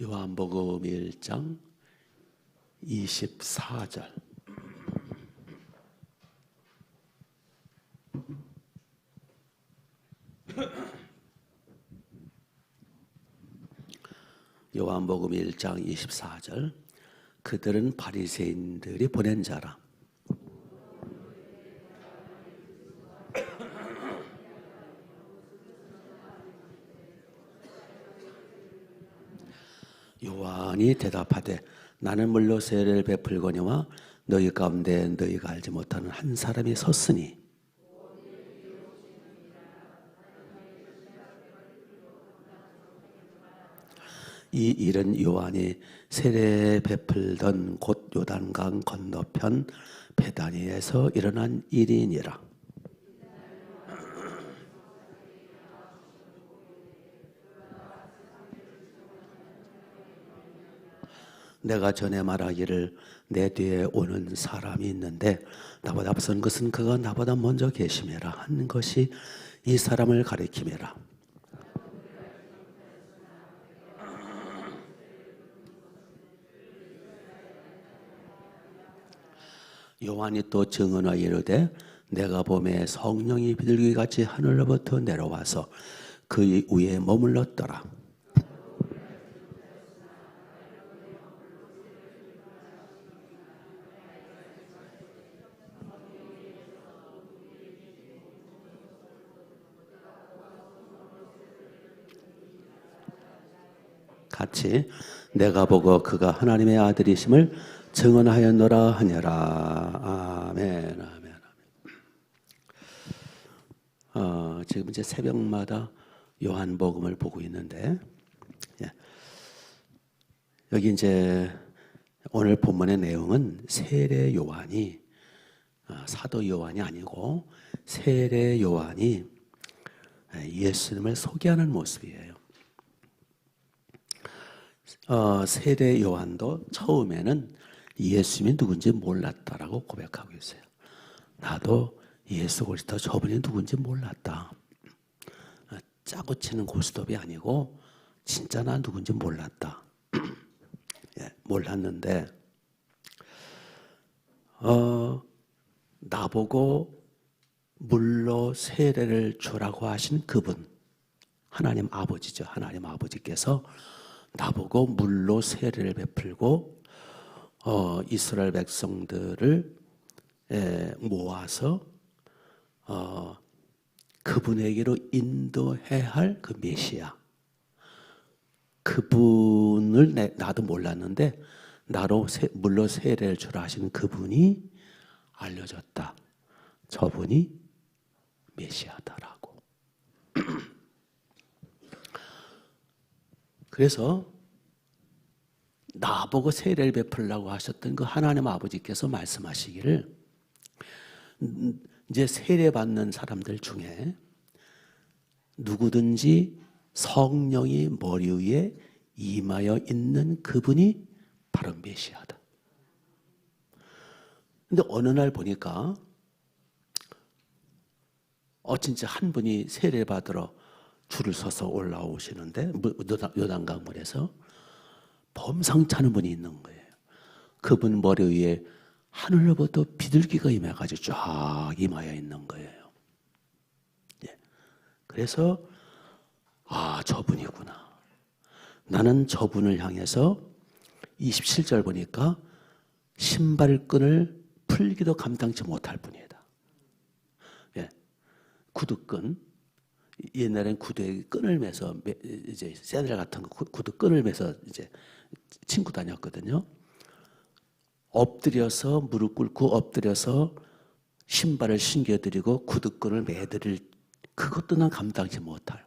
요한복음 1장 24절. 요한복음 1장 24절. 그들은 바리새인들이 보낸 자라 요한이 대답하되 나는 물로 세례를 베풀거니와 너희 가운데 너희가 알지 못하는 한 사람이 섰으니 이 일은 요한이 세례 베풀던 곳 요단강 건너편 베다니에서 일어난 일이니라. 내가 전에 말하기를 내 뒤에 오는 사람이 있는데 나보다 앞선 것은 그가 나보다 먼저 계심이라 한 것이 이 사람을 가리킴이라. 요한이 또 증언하여 이르되 내가 봄에 성령이 비둘기같이 하늘로부터 내려와서 그 위에 머물렀더라. 같이 내가 보고 그가 하나님의 아들이심을 증언하였노라 하니라. 아멘, 아멘, 아멘. 어, 지금 이제 새벽마다 요한복음을 보고 있는데, 예. 여기 이제 오늘 본문의 내용은 세례 요한이 어, 사도 요한이 아니고 세례 요한이 예수님을 소개하는 모습이에요. 어, 세례 요한도 처음에는 예수님이 누군지 몰랐다라고 고백하고 있어요. 나도 예수 그리스도 저분이 누군지 몰랐다. 어, 짜고 치는 고스톱이 아니고 진짜 나 누군지 몰랐다. 예, 몰랐는데 어, 나보고 물로 세례를 주라고 하신 그분 하나님 아버지죠. 하나님 아버지께서 나보고 물로 세례를 베풀고 어, 이스라엘 백성들을 에, 모아서 어, 그분에게로 인도해야 할 그 메시아 그분을 내, 나도 몰랐는데 나로 세, 물로 세례를 주라 하시는 그분이 알려졌다. 저분이 메시아다라고. 그래서 나보고 세례를 베풀라고 하셨던 그 하나님 아버지께서 말씀하시기를 이제 세례 받는 사람들 중에 누구든지 성령이 머리 위에 임하여 있는 그분이 바로 메시아다. 근데 어느 날 보니까 어 진짜 한 분이 세례 받으러 줄을 서서 올라오시는데 요단 강물에서 범상치 않은 분이 있는 거예요. 그분 머리 위에 하늘로부터 비둘기가 임해가지고 쫙 임하여 있는 거예요. 예. 그래서 아 저분이구나. 나는 저분을 향해서 27절 보니까 신발끈을 풀기도 감당치 못할 분이다. 예. 구두끈 옛날엔 구두에 끈을 매서 이제 샌들 같은 거 구두 끈을 매서 이제 친구 다녔거든요. 엎드려서 무릎 꿇고 엎드려서 신발을 신겨드리고 구두끈을 매드릴 그것도 난 감당치 못할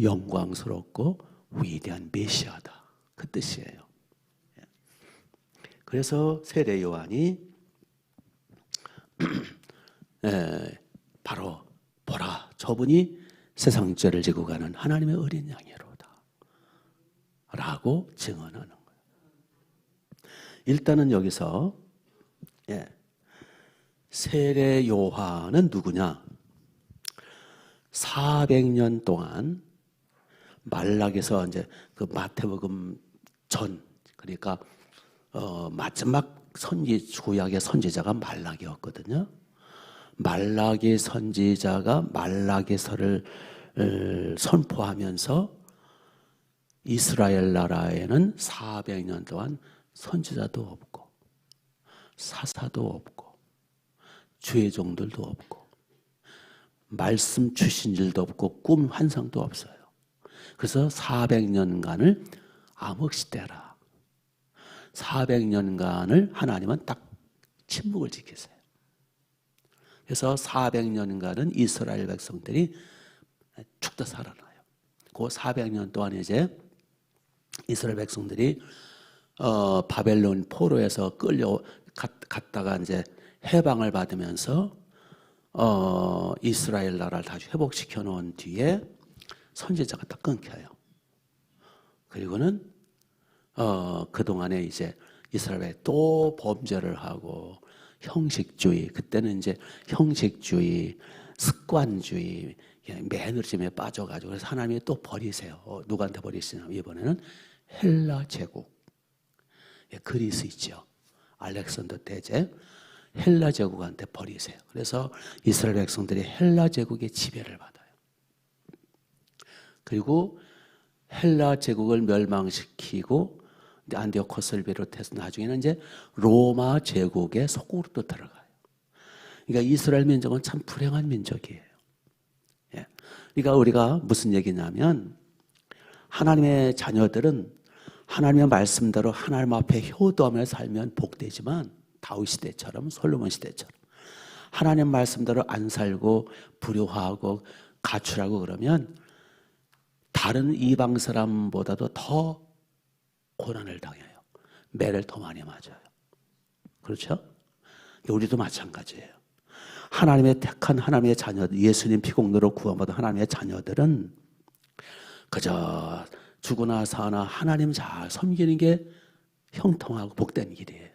영광스럽고 위대한 메시아다 그 뜻이에요. 예. 그래서 세례 요한이 에, 바로 보라 저분이 세상 죄를 지고 가는 하나님의 어린 양이로다 라고 증언하는 거예요. 일단은 여기서 예, 세례 요한은 누구냐? 400년 동안 말락에서 이제 그 마태복음 전 그러니까 어 마지막 선지 구약의 선지자가 말락이었거든요. 말락의 선지자가 말락에서를 을 선포하면서 이스라엘 나라에는 400년 동안 선지자도 없고 사사도 없고 주의 종들도 없고 말씀 주신 일도 없고 꿈 환상도 없어요. 그래서 400년간을 암흑시대라. 400년간을 하나님은 딱 침묵을 지키세요. 그래서 400년간은 이스라엘 백성들이 죽다 살아나요. 그 400년 동안 이제 이스라엘 백성들이 어, 바벨론 포로에서 끌려 갔, 갔다가 이제 해방을 받으면서 어, 이스라엘 나라를 다시 회복시켜 놓은 뒤에 선지자가 딱 끊겨요. 그리고는 어, 그동안에 이제 이스라엘에 또 범죄를 하고 형식주의 그때는 이제 형식주의 습관주의 예, 매너즘에 빠져가지고 그래서 하나님이 또 버리세요. 어, 누구한테 버리시냐 이번에는 헬라 제국 예, 그리스 있죠. 알렉산더 대제 헬라 제국한테 버리세요. 그래서 이스라엘 백성들이 헬라 제국의 지배를 받아요. 그리고 헬라 제국을 멸망시키고 안디오코스를 비롯해서 나중에는 이제 로마 제국의 속국으로 또 들어가요. 그러니까 이스라엘 민족은 참 불행한 민족이에요. 예. 그러니까 우리가 무슨 얘기냐면 하나님의 자녀들은 하나님의 말씀대로 하나님 앞에 효도하며 살면 복되지만 다윗 시대처럼 솔로몬 시대처럼 하나님 말씀대로 안 살고 불효하고 가출하고 그러면 다른 이방 사람보다도 더 고난을 당해요. 매를 더 많이 맞아요. 그렇죠? 우리도 마찬가지예요. 하나님의 택한 하나님의 자녀들, 예수님 피공로로 구원받은 하나님의 자녀들은 그저 죽으나 사나 하나님 잘 섬기는 게 형통하고 복된 길이에요.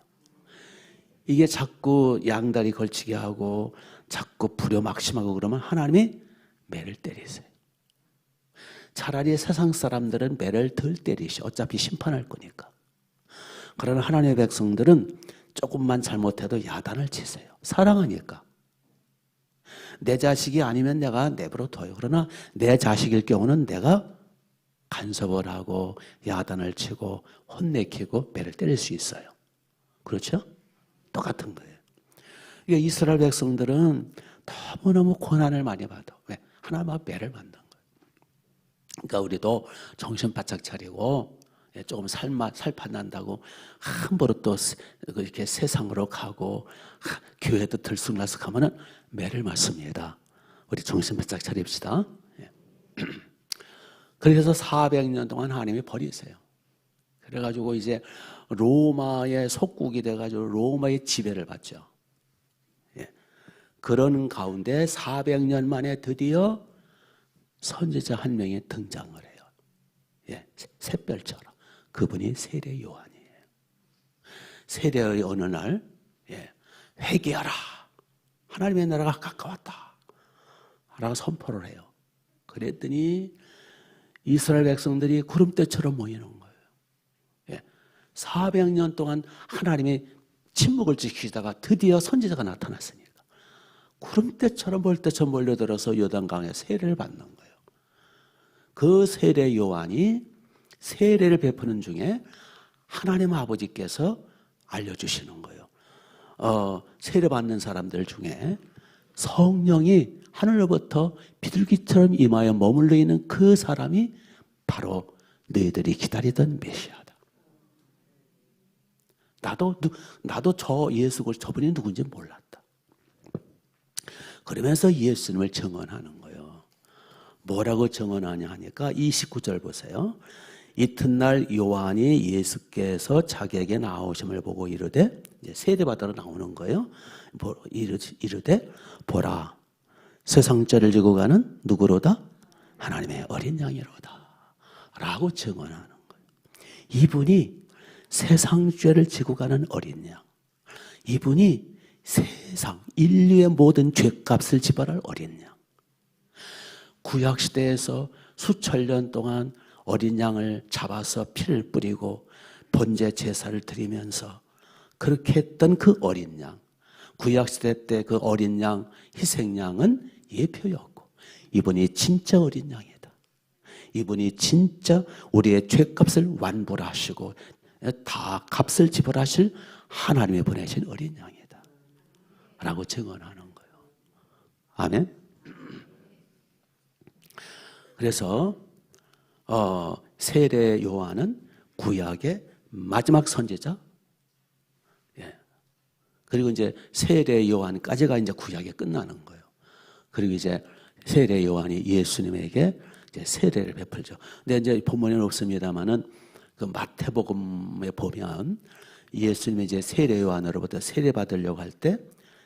이게 자꾸 양다리 걸치게 하고 자꾸 불효막심하고 그러면 하나님이 매를 때리세요. 차라리 세상 사람들은 매를 덜 때리시. 어차피 심판할 거니까. 그러나 하나님의 백성들은 조금만 잘못해도 야단을 치세요. 사랑하니까. 내 자식이 아니면 내가 내버려 둬요. 그러나 내 자식일 경우는 내가 간섭을 하고 야단을 치고 혼내키고 매를 때릴 수 있어요. 그렇죠? 똑같은 거예요. 그러니까 이스라엘 백성들은 너무너무 고난을 많이 받아. 왜? 하나님과 매를 만든 거예요. 그러니까 우리도 정신 바짝 차리고 예, 조금 살맛 살판 난다고 함부로 또 이렇게 세상으로 가고 교회도 들쑥날쑥 하면은 매를 맞습니다. 우리 정신 바짝 차립시다. 예. 그래서 400년 동안 하나님이 버리세요. 그래가지고 이제 로마의 속국이 돼가지고 로마의 지배를 받죠. 예. 그런 가운데 400년 만에 드디어 선지자 한 명이 등장을 해요. 예, 샛별처럼. 그분이 세례 요한이에요. 세례의 어느 날, 예, 회개하라. 하나님의 나라가 가까웠다. 라고 선포를 해요. 그랬더니 이스라엘 백성들이 구름대처럼 모이는 거예요. 예, 400년 동안 하나님이 침묵을 지키다가 드디어 선지자가 나타났으니까 구름대처럼 벌떼처럼 몰려들어서 요단강에 세례를 받는 거예요. 그 세례 요한이 세례를 베푸는 중에 하나님 아버지께서 알려주시는 거예요. 어, 세례 받는 사람들 중에 성령이 하늘로부터 비둘기처럼 임하여 머물러 있는 그 사람이 바로 너희들이 기다리던 메시아다. 나도 나도 저 예수 그 저분이 누군지 몰랐다. 그러면서 예수님을 증언하는 거예요. 뭐라고 증언하냐 하니까 29절 보세요. 이튿날 요한이 예수께서 자기에게 나오심을 보고 이르되 세대받으러 나오는 거예요. 이르되 보라 세상 죄를 지고 가는 누구로다? 하나님의 어린 양이로다. 라고 증언하는 거예요. 이분이 세상 죄를 지고 가는 어린 양. 이분이 세상 인류의 모든 죄값을 지불할 어린 양. 구약 시대에서 수천 년 동안 어린 양을 잡아서 피를 뿌리고 번제 제사를 드리면서 그렇게 했던 그 어린 양, 구약 시대 때 그 어린 양, 희생양은 예표였고, 이분이 진짜 어린 양이다. 이분이 진짜 우리의 죄값을 완불하시고, 다 값을 지불하실 하나님의 보내신 어린 양이다. 라고 증언하는 거예요. 아멘? 그래서, 어, 세례 요한은 구약의 마지막 선지자, 그리고 이제 세례 요한까지가 이제 구약이 끝나는 거예요. 그리고 이제 세례 요한이 예수님에게 이제 세례를 베풀죠. 근데 이제 본문에는 없습니다만은 그 마태복음에 보면 예수님이 이제 세례 요한으로부터 세례 받으려고 할 때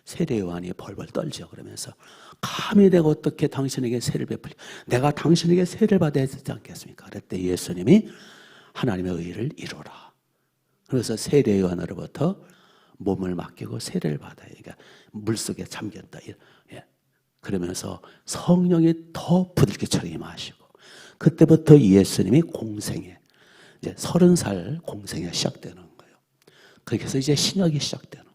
세례 요한이 벌벌 떨죠. 그러면서 감히 내가 어떻게 당신에게 세례를 베풀리? 내가 당신에게 세례를 받아야 되지 않겠습니까? 그랬더니 예수님이 하나님의 의를 이루라. 그래서 세례 요한으로부터 몸을 맡기고 세례를 받아요. 그러니까 물 속에 잠겼다. 예. 그러면서 성령이 더 부들기처럼 임하시고 그때부터 예수님이 공생에 이제 서른 살 공생에 시작되는 거예요. 그렇게 해서 이제 신약이 시작되는.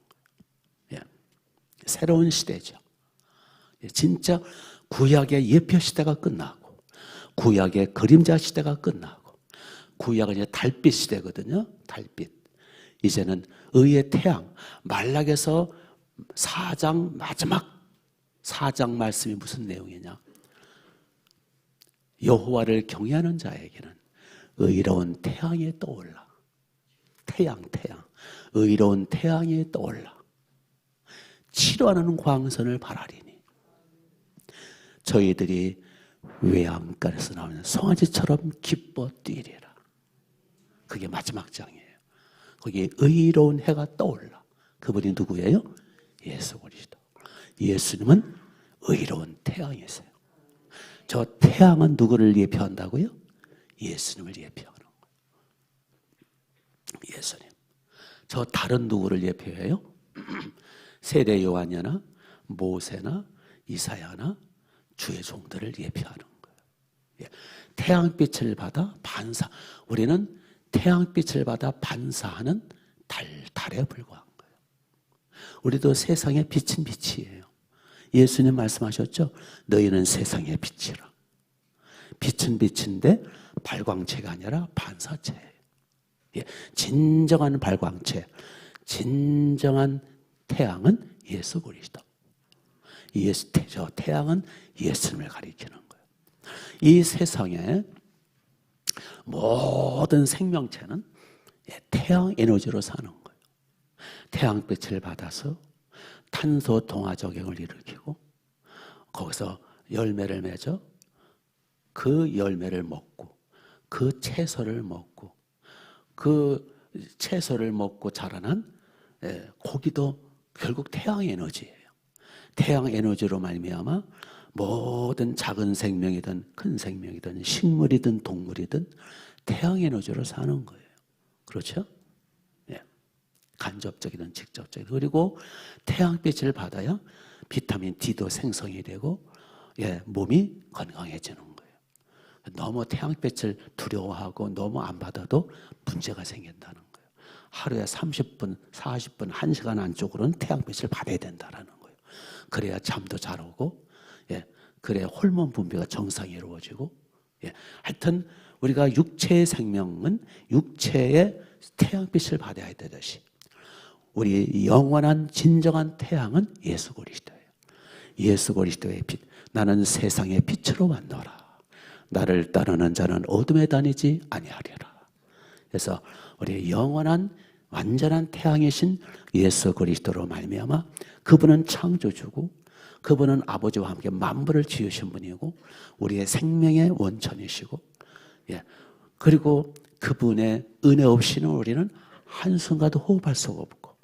새로운 시대죠. 예. 진짜 구약의 예표 시대가 끝나고 구약의 그림자 시대가 끝나고 구약은 이제 달빛 시대거든요. 달빛. 이제는 의의 태양 말락에서 4장 마지막 4장 말씀이 무슨 내용이냐? 여호와를 경외하는 자에게는 의로운 태양이 떠올라. 태양, 태양. 의로운 태양이 떠올라. 치료하는 광선을 바라리니. 저희들이 외양간에서 나오는 송아지처럼 기뻐 뛰리라. 그게 마지막 장이에요. 거기에 의로운 해가 떠올라. 그분이 누구예요? 예수 그리스도. 예수님은 의로운 태양이세요. 저 태양은 누구를 예표한다고요? 예수님을 예표하는 거예요. 예수님. 저 다른 누구를 예표해요? 세례 요한이나 모세나 이사야나 주의 종들을 예표하는 거예요. 예. 태양빛을 받아 반사. 우리는 태양빛을 받아 반사하는 달, 달에 불과한 거예요. 우리도 세상의 빛은 빛이에요. 예수님 말씀하셨죠? 너희는 세상의 빛이라. 빛은 빛인데 발광체가 아니라 반사체예요. 예, 진정한 발광체, 진정한 태양은 예수 그리스도. 예수 저 태양은 예수님을 가리키는 거예요. 이 세상에 모든 생명체는 예, 태양 에너지로 사는 거예요. 태양빛을 받아서 탄소 동화 적용을 일으키고 거기서 열매를 맺어 그 열매를 먹고 그 채소를 먹고 그 채소를 먹고 자라난 예, 고기도 결국 태양 에너지예요. 태양 에너지로 말미암아 모든 작은 생명이든 큰 생명이든 식물이든 동물이든 태양 에너지로 사는 거예요. 그렇죠? 예. 간접적이든 직접적이든 그리고 태양빛을 받아야 비타민 D도 생성이 되고 예, 몸이 건강해지는 거예요. 너무 태양빛을 두려워하고 너무 안 받아도 문제가 생긴다는. 하루에 30분, 40분, 1시간 안쪽으로는 태양빛을 받아야 된다는 거예요. 그래야 잠도 잘 오고 예, 그래 호르몬 분비가 정상이 이루어지고, 예, 하여튼 우리가 육체의 생명은 육체의 태양빛을 받아야 되듯이 우리 영원한 진정한 태양은 예수 그리스도예요. 예수 그리스도의 빛. 나는 세상의 빛으로 왔노라. 나를 따르는 자는 어둠에 다니지 아니하리라. 그래서 우리 영원한 완전한 태양이신 예수 그리스도로 말미암아 그분은 창조주고 그분은 아버지와 함께 만물을 지으신 분이고 우리의 생명의 원천이시고 예. 그리고 그분의 은혜 없이는 우리는 한순간도 호흡할 수가 없고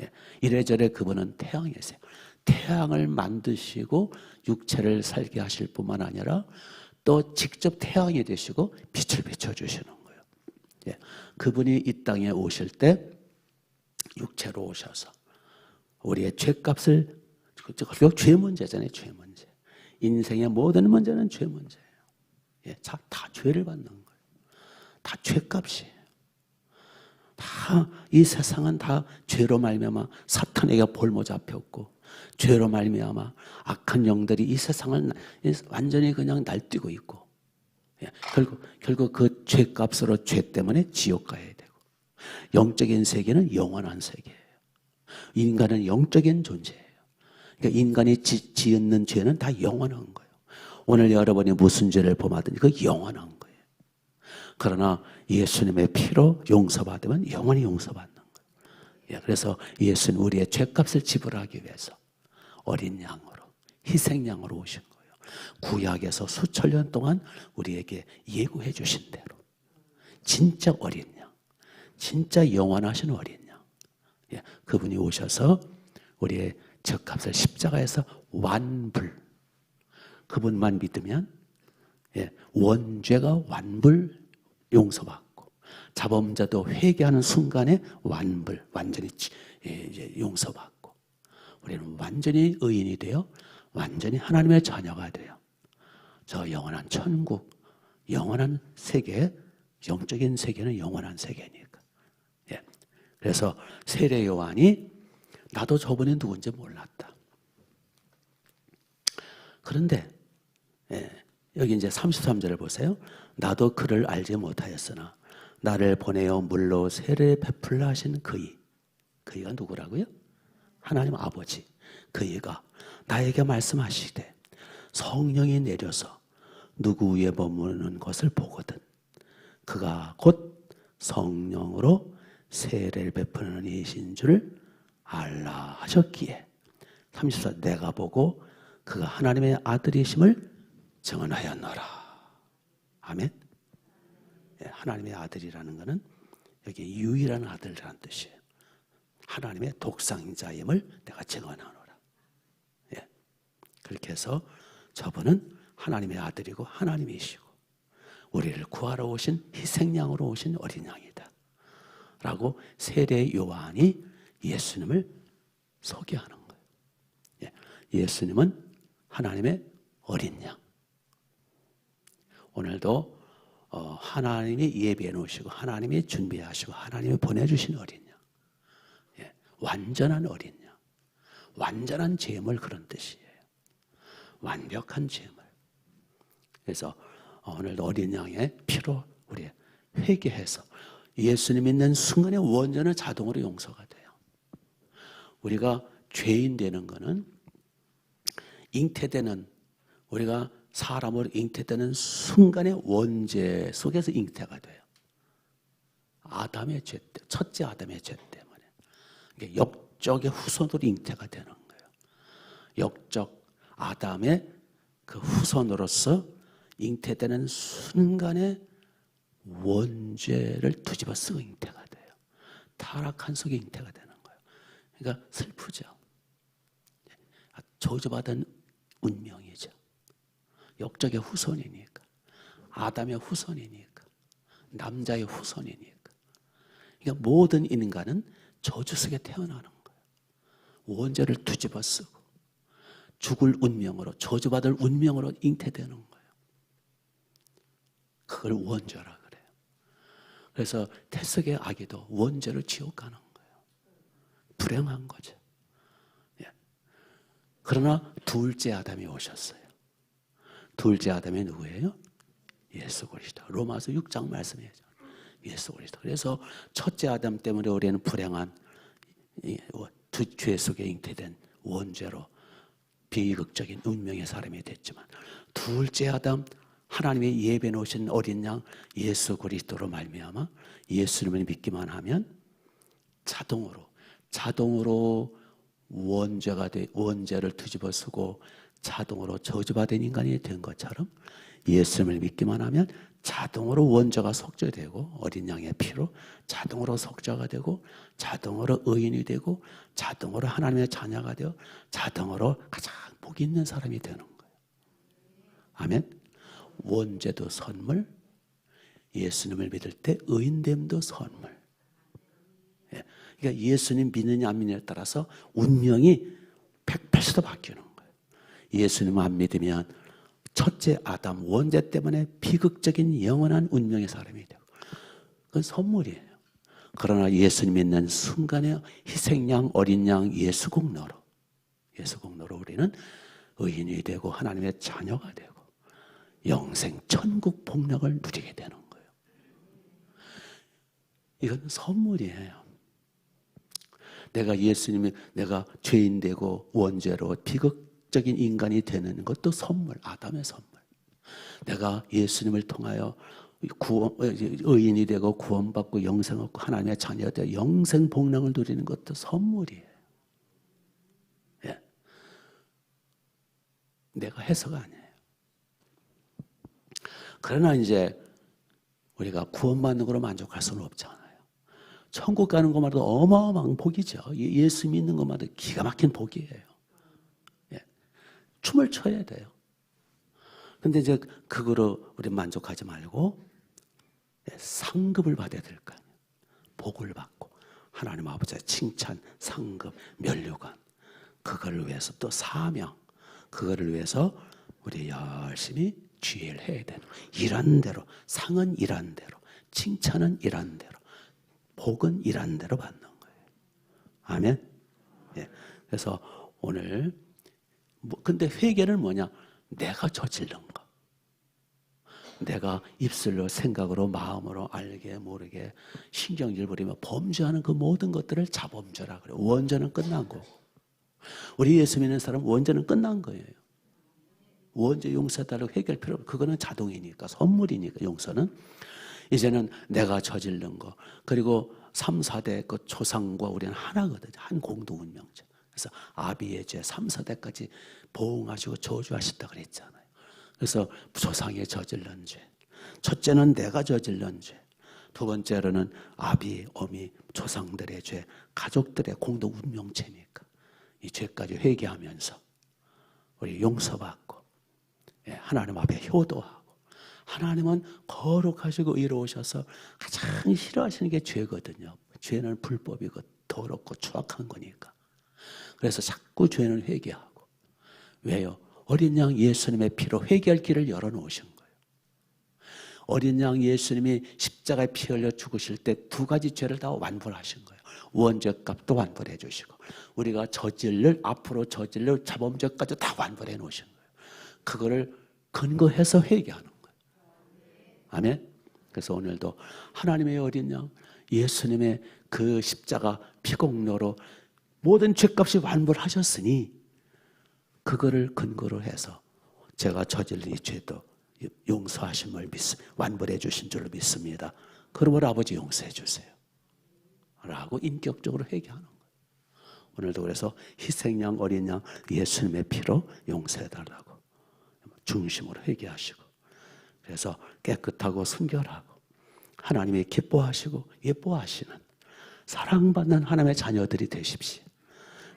예. 이래저래 그분은 태양이세요. 태양을 만드시고 육체를 살게 하실 뿐만 아니라 또 직접 태양이 되시고 빛을 비춰주시는 거 예. 그분이 이 땅에 오실 때 육체로 오셔서 우리의 죄값을 결국 죄 문제잖아요. 죄 문제. 인생의 모든 문제는 죄 문제예요. 예, 자, 다 죄를 받는 거예요. 다 죄값이에요. 다 이 세상은 다 죄로 말미암아 사탄에게 볼모 잡혔고 죄로 말미암아 악한 영들이 이 세상을 완전히 그냥 날뛰고 있고 예, 결국 결국 그 죄값으로 죄 때문에 지옥 가야 되고 영적인 세계는 영원한 세계예요. 인간은 영적인 존재예요. 그러니까 인간이 지, 지은 죄는 다 영원한 거예요. 오늘 여러분이 무슨 죄를 범하든지 그 영원한 거예요. 그러나 예수님의 피로 용서받으면 영원히 용서받는 거예요. 예, 그래서 예수는 우리의 죄값을 지불하기 위해서 어린 양으로 희생양으로 오신 거예요. 구약에서 수천 년 동안 우리에게 예고해 주신 대로. 진짜 어린 양, 진짜 영원하신 어린 양, 예, 그분이 오셔서 우리의 죄값을 십자가에서 완불. 그분만 믿으면 예, 원죄가 완불 용서받고 자범자도 회개하는 순간에 완불 완전히 예, 용서받고 우리는 완전히 의인이 되어 완전히 하나님의 자녀가 되어 저 영원한 천국 영원한 세계 영적인 세계는 영원한 세계니까 예. 그래서 세례 요한이 나도 저분이 누군지 몰랐다 그런데 예, 여기 이제 33절을 보세요. 나도 그를 알지 못하였으나 나를 보내어 물로 세례 베풀라 하신 그이 그이가 누구라고요? 하나님 아버지 그이가 나에게 말씀하시되 성령이 내려서 누구 위에 머무는 것을 보거든 그가 곧 성령으로 세례를 베푸는 이신 줄을 알라 하셨기에 34 내가 보고 그가 하나님의 아들이심을 정언하였노라. 아멘. 예, 하나님의 아들이라는 것은 여기 유일한 아들이라는 뜻이에요. 하나님의 독상자임을 내가 증언하노라. 예. 그렇게 해서 저분은 하나님의 아들이고 하나님이시고 우리를 구하러 오신 희생양으로 오신 어린 양이다. 라고 세례 요한이 예수님을 소개하는 거예요. 예. 예수님은 하나님의 어린 양. 오늘도 어, 하나님이 예비해 놓으시고 하나님이 준비하시고 하나님이 보내주신 어린 양. 예, 완전한 어린 양. 완전한 재물 그런 뜻이에요. 완벽한 재물. 그래서 오늘도 어린 양의 피로 우리 회개해서 예수님 믿는 순간에 원전은 자동으로 용서가 돼요. 우리가 죄인 되는 거는 잉태되는 우리가 사람으로 잉태되는 순간에 원죄 속에서 잉태가 돼요. 아담의 죄, 첫째 아담의 죄 때문에. 역적의 후손으로 잉태가 되는 거예요. 역적 아담의 그 후손으로서 잉태되는 순간에 원죄를 뒤집어 쓰고 잉태가 돼요. 타락한 속에 잉태가 되는 거예요. 그러니까 슬프죠. 저주받은 운명이죠. 역적의 후손이니까. 아담의 후손이니까. 남자의 후손이니까. 그러니까 모든 인간은 저주 속에 태어나는 거예요. 원죄를 뒤집어 쓰고 죽을 운명으로 저주받을 운명으로 잉태되는 거예요. 그걸 원죄라 그래요. 그래서 태석의 아기도 원죄를 지옥 가는 거예요. 불행한 거죠. 예. 그러나 둘째 아담이 오셨어요. 둘째 아담이 누구예요? 예수 그리스도. 로마서 6장 말씀이에요. 예수 그리스도. 그래서 첫째 아담 때문에 우리는 불행한 두 죄 속에 잉태된 원죄로 비극적인 운명의 사람이 됐지만 둘째 아담 하나님의 예배 놓으신 어린 양 예수 그리스도로 말미암아 예수님을 믿기만 하면 자동으로 자동으로 원죄가 돼 원죄를 뒤집어 쓰고 자동으로 저주받은 인간이 된 것처럼 예수님을 믿기만 하면 자동으로 원죄가 속죄되고 어린 양의 피로 자동으로 속죄가 되고 자동으로 의인이 되고 자동으로 하나님의 자녀가 되어 자동으로 가장 복 있는 사람이 되는 거예요. 아멘. 원죄도 선물, 예수님을 믿을 때 의인됨도 선물. 예. 그러니까 예수님 믿느냐 안 믿느냐에 따라서 운명이 180도 바뀌는 거예요. 예수님 안 믿으면 첫째 아담 원죄 때문에 비극적인 영원한 운명의 사람이 되고 그건 선물이에요. 그러나 예수 믿는 순간에 희생양 어린 양 예수 공로로 예수 공로로 우리는 의인이 되고 하나님의 자녀가 되고 영생 천국 복락을 누리게 되는 거예요. 이건 선물이에요. 내가 예수님이 내가 죄인 되고 원죄로 비극 적인 인간이 되는 것도 선물, 아담의 선물. 내가 예수님을 통하여 구원, 의인이 되고 구원받고 영생 얻고 하나님의 자녀가 되어 영생 복락을 누리는 것도 선물이에요. 예. 내가 해서가 아니에요. 그러나 이제 우리가 구원받는 거로 만족할 수는 없잖아요. 천국 가는 것마다 어마어마한 복이죠. 예, 예수 믿는 것마다 기가 막힌 복이에요. 예. 춤을 춰야 돼요. 근데 이제 그거로 우리 만족하지 말고 예, 상급을 받아야 될 거 아니에요. 복을 받고 하나님 아버지의 칭찬, 상급, 면류관 그걸 위해서 또 사명 그거를 위해서 우리 열심히 주의를 해야 되는 일한 대로 상은 일한 대로 칭찬은 일한 대로 복은 일한 대로 받는 거예요. 아멘. 예. 그래서 오늘 뭐 근데 회개는 뭐냐? 내가 저지른 거. 내가 입술로 생각으로 마음으로 알게 모르게 신경질 부리며 범죄하는 그 모든 것들을 자범죄라 그래요. 원죄는 끝난 거고. 우리 예수 믿는 사람 원죄는 끝난 거예요. 원죄 용서해달라고 회개할 필요 없고 그거는 자동이니까 선물이니까 용서는 이제는 내가 저지른 거 그리고 3, 4대 그 조상과 우리는 하나거든요. 한 공동 운명체. 그래서 아비의 죄 3, 4대까지 보응하시고 저주하셨다 그랬잖아요. 그래서 조상의 저질른 죄. 첫째는 내가 저질른 죄. 두 번째로는 아비, 어미, 조상들의 죄, 가족들의 공동 운명체니까 이 죄까지 회개하면서 우리 용서받고 예, 하나님 앞에 효도하고 하나님은 거룩하시고 의로우셔서 가장 싫어하시는 게 죄거든요. 죄는 불법이고 더럽고 추악한 거니까. 그래서 자꾸 죄는 회개하고 왜요? 어린 양 예수님의 피로 회개할 길을 열어놓으신 거예요. 어린 양 예수님이 십자가에 피 흘려 죽으실 때 두 가지 죄를 다 완불하신 거예요. 원죄값도 완불해 주시고 우리가 저질를 앞으로 저질를 자범죄까지 다 완불해 놓으신 거예요. 그거를 근거해서 회개하는 거예요. 아멘. 그래서 오늘도 하나님의 어린 양 예수님의 그 십자가 피공로로 모든 죄값이 완불하셨으니 그거를 근거로 해서 제가 저질린 이 죄도 용서하심을 믿습, 완불해 주신 줄로 믿습니다. 그러므로 아버지 용서해 주세요. 라고 인격적으로 회개하는 거예요. 오늘도 그래서 희생양 어린 양 예수님의 피로 용서해 달라고 중심으로 회개하시고 그래서 깨끗하고 순결하고 하나님이 기뻐하시고 예뻐하시는 사랑받는 하나님의 자녀들이 되십시오.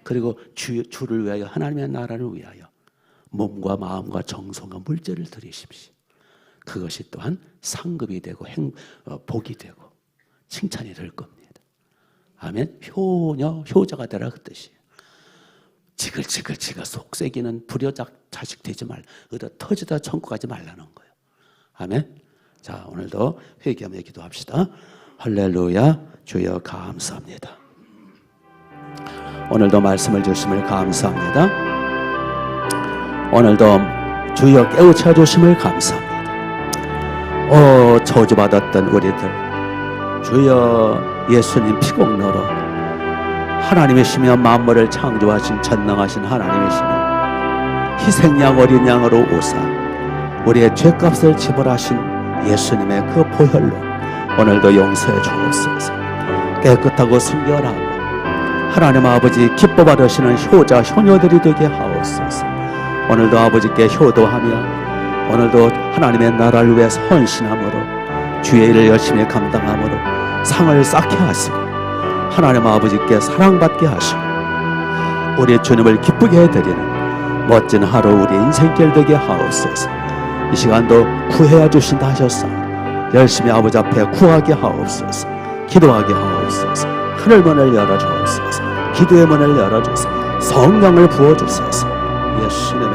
그리고 주, 주를 위하여 하나님의 나라를 위하여 몸과 마음과 정성과 물질을 드리십시오. 그것이 또한 상급이 되고 행, 어, 복이 되고 칭찬이 될 겁니다. 아멘. 효녀, 효자가 되라 그 뜻이에요. 지글지글지글 속색이는 불효자 자식 되지 말, 어디 터지다 천국 가지 말라는 거예요. 아멘. 자, 오늘도 회개하며 기도합시다. 할렐루야, 주여 감사합니다. 오늘도 말씀을 주심을 감사합니다. 오늘도 주여 깨우쳐 주심을 감사합니다. 오, 저주받았던 우리들, 주여 예수님 피공로로 하나님이시며 만물을 창조하신 전능하신 하나님이시며 희생양 어린 양으로 오사 우리의 죄값을 지불하신 예수님의 그 보혈로 오늘도 용서해 주옵소서 깨끗하고 순결하고 하나님 아버지 기뻐 받으시는 효자 효녀들이 되게 하옵소서. 오늘도 아버지께 효도하며 오늘도 하나님의 나라를 위해서 헌신함으로 주의 일을 열심히 감당함으로 상을 쌓게 하시고 하나님 아버지께 사랑받게 하시고 우리 주님을 기쁘게 해드리는 멋진 하루 우리 인생길 되게 하옵소서. 이 시간도 구해야 주신다 하셨사 열심히 아버지 앞에 구하게 하옵소서. 기도하게 하옵소서. 하늘 문을 열어주옵소서 기도의 문을 열어주소서. 성령을 부어주소서. 예수님의